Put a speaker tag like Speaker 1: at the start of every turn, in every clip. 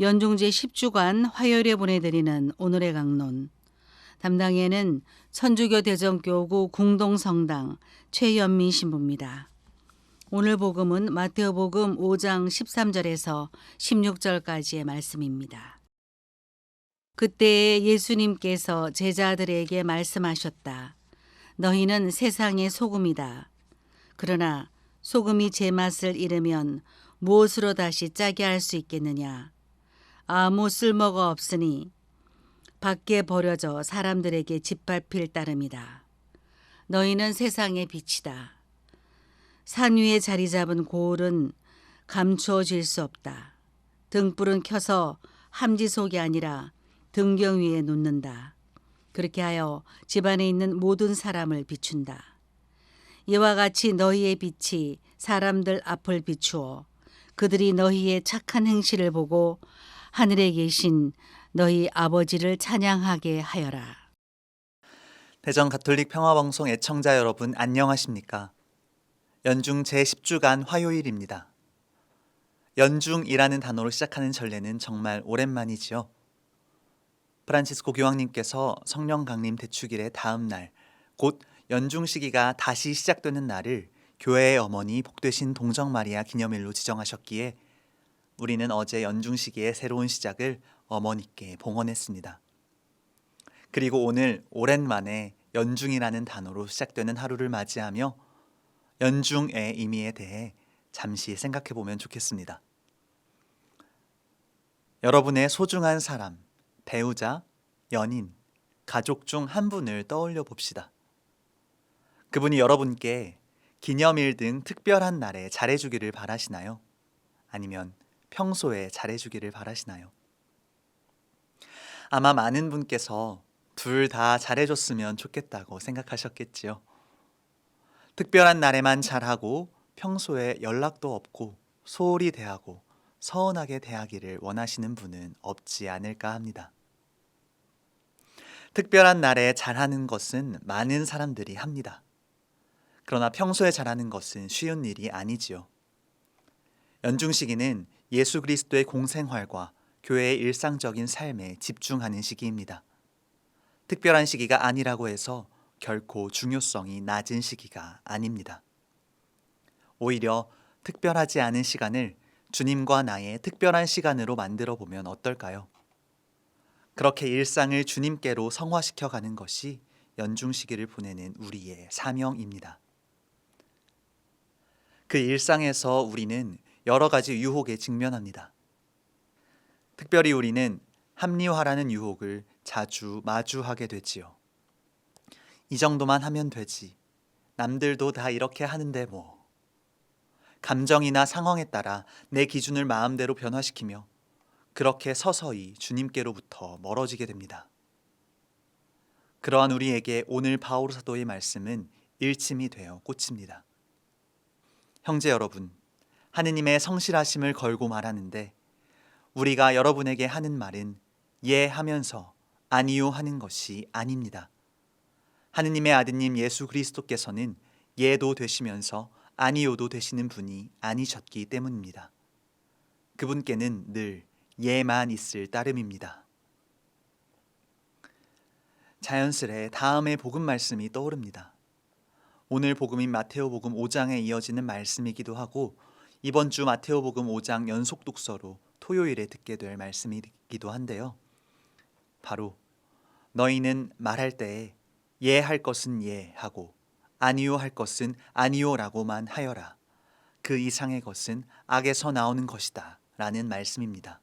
Speaker 1: 연중제 10주간 화요일에 보내드리는 오늘의 강론. 담당에는 천주교 대전교구 궁동성당 최연민 신부입니다. 오늘 복음은 마테오복음 5장 13절에서 16절까지의 말씀입니다. 그때 예수님께서 제자들에게 말씀하셨다. 너희는 세상의 소금이다. 그러나 소금이 제 맛을 잃으면 무엇으로 다시 짜게 할 수 있겠느냐? 아무 쓸모가 없으니 밖에 버려져 사람들에게 짓밟힐 따름이다. 너희는 세상의 빛이다. 산 위에 자리 잡은 고을은 감추어질 수 없다. 등불은 켜서 함지 속이 아니라 등경 위에 놓는다. 그렇게 하여 집안에 있는 모든 사람을 비춘다. 이와 같이 너희의 빛이 사람들 앞을 비추어 그들이 너희의 착한 행실을 보고 하늘에 계신 너희 아버지를 찬양하게 하여라.
Speaker 2: 대전 가톨릭 평화방송 애청자 여러분 안녕하십니까? 연중 제10주간 화요일입니다. 연중이라는 단어로 시작하는 전례는 정말 오랜만이지요. 프란치스코 교황님께서 성령 강림 대축일의 다음 날, 곧 연중 시기가 다시 시작되는 날을 교회의 어머니 복되신 동정 마리아 기념일로 지정하셨기에 우리는 어제 연중 시기의 새로운 시작을 어머니께 봉헌했습니다. 그리고 오늘 오랜만에 연중이라는 단어로 시작되는 하루를 맞이하며 연중의 의미에 대해 잠시 생각해 보면 좋겠습니다. 여러분의 소중한 사람, 배우자, 연인, 가족 중 한 분을 떠올려 봅시다. 그분이 여러분께 기념일 등 특별한 날에 잘해주기를 바라시나요? 아니면 평소에 잘해주기를 바라시나요? 아마 많은 분께서 둘 다 잘해줬으면 좋겠다고 생각하셨겠지요. 특별한 날에만 잘하고 평소에 연락도 없고 소홀히 대하고 서운하게 대하기를 원하시는 분은 없지 않을까 합니다. 특별한 날에 잘하는 것은 많은 사람들이 합니다. 그러나 평소에 잘하는 것은 쉬운 일이 아니지요. 연중 시기는 예수 그리스도의 공생활과 교회의 일상적인 삶에 집중하는 시기입니다. 특별한 시기가 아니라고 해서 결코 중요성이 낮은 시기가 아닙니다. 오히려 특별하지 않은 시간을 주님과 나의 특별한 시간으로 만들어 보면 어떨까요? 그렇게 일상을 주님께로 성화시켜 가는 것이 연중 시기를 보내는 우리의 사명입니다. 그 일상에서 우리는 여러 가지 유혹에 직면합니다. 특별히 우리는 합리화라는 유혹을 자주 마주하게 되지요. 이 정도만 하면 되지. 남들도 다 이렇게 하는데 뭐. 감정이나 상황에 따라 내 기준을 마음대로 변화시키며 그렇게 서서히 주님께로부터 멀어지게 됩니다. 그러한 우리에게 오늘 바오로 사도의 말씀은 일침이 되어 꽂힙니다. 형제 여러분, 하느님의 성실하심을 걸고 말하는데 우리가 여러분에게 하는 말은 예 하면서 아니요 하는 것이 아닙니다. 하느님의 아드님 예수 그리스도께서는 예도 되시면서 아니요도 되시는 분이 아니셨기 때문입니다. 그분께는 늘 예만 있을 따름입니다. 자연스레 다음의 복음 말씀이 떠오릅니다. 오늘 복음인 마테오 복음 5장에 이어지는 말씀이기도 하고 이번 주 마테오복음 5장 연속 독서로 토요일에 듣게 될 말씀이기도 한데요. 바로 너희는 말할 때에 예 할 것은 예 하고 아니요 할 것은 아니요라고만 하여라. 그 이상의 것은 악에서 나오는 것이다. 라는 말씀입니다.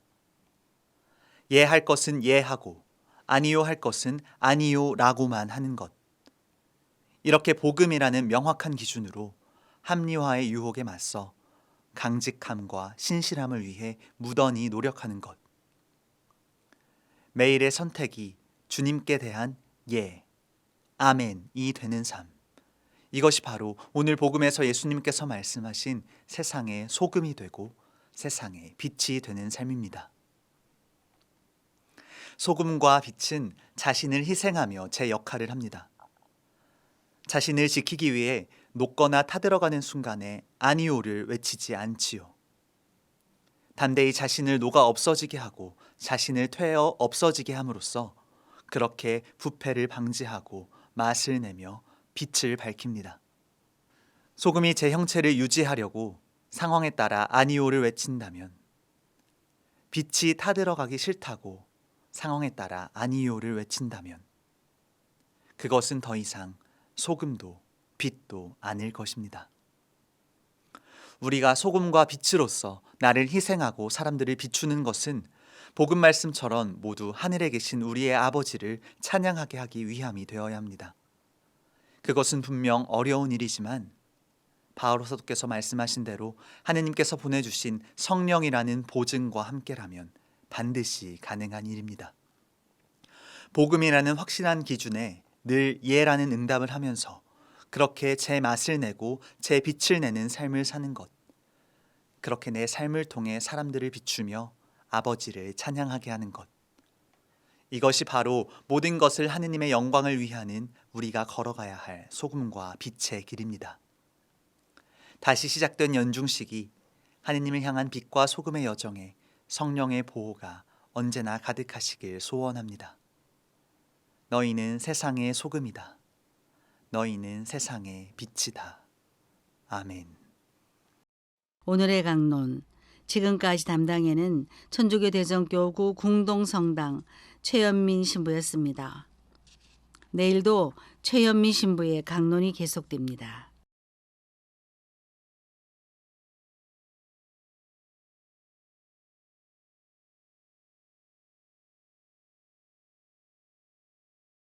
Speaker 2: 예 할 것은 예 하고 아니요 할 것은 아니요라고만 하는 것. 이렇게 복음이라는 명확한 기준으로 합리화의 유혹에 맞서 강직함과 신실함을 위해 무던히 노력하는 것. 매일의 선택이 주님께 대한 예, 아멘이 되는 삶. 이것이 바로 오늘 복음에서 예수님께서 말씀하신 세상의 소금이 되고 세상의 빛이 되는 삶입니다. 소금과 빛은 자신을 희생하며 제 역할을 합니다. 자신을 지키기 위해 녹거나 타들어가는 순간에 아니오를 외치지 않지요. 담대히 자신을 녹아 없어지게 하고 자신을 퇴어 없어지게 함으로써 그렇게 부패를 방지하고 맛을 내며 빛을 밝힙니다. 소금이 제 형체를 유지하려고 상황에 따라 아니오를 외친다면 빛이 타들어가기 싫다고 상황에 따라 아니오를 외친다면 그것은 더 이상 소금도 빛도 아닐 것입니다. 우리가 소금과 빛으로서 나를 희생하고 사람들을 비추는 것은 복음 말씀처럼 모두 하늘에 계신 우리의 아버지를 찬양하게 하기 위함이 되어야 합니다. 그것은 분명 어려운 일이지만 바오로 사도께서 말씀하신 대로 하느님께서 보내주신 성령이라는 보증과 함께라면 반드시 가능한 일입니다. 복음이라는 확신한 기준에 늘 예라는 응답을 하면서 그렇게 제 맛을 내고 제 빛을 내는 삶을 사는 것. 그렇게 내 삶을 통해 사람들을 비추며 아버지를 찬양하게 하는 것. 이것이 바로 모든 것을 하느님의 영광을 위하는 우리가 걸어가야 할 소금과 빛의 길입니다. 다시 시작된 연중식이 하느님을 향한 빛과 소금의 여정에 성령의 보호가 언제나 가득하시길 소원합니다. 너희는 세상의 소금이다. 너희는 세상의 빛이다. 아멘.
Speaker 1: 오늘의 강론 지금까지 담당에는 천주교 대전교구 궁동성당 최연민 신부였습니다. 내일도 최연민 신부의 강론이 계속됩니다.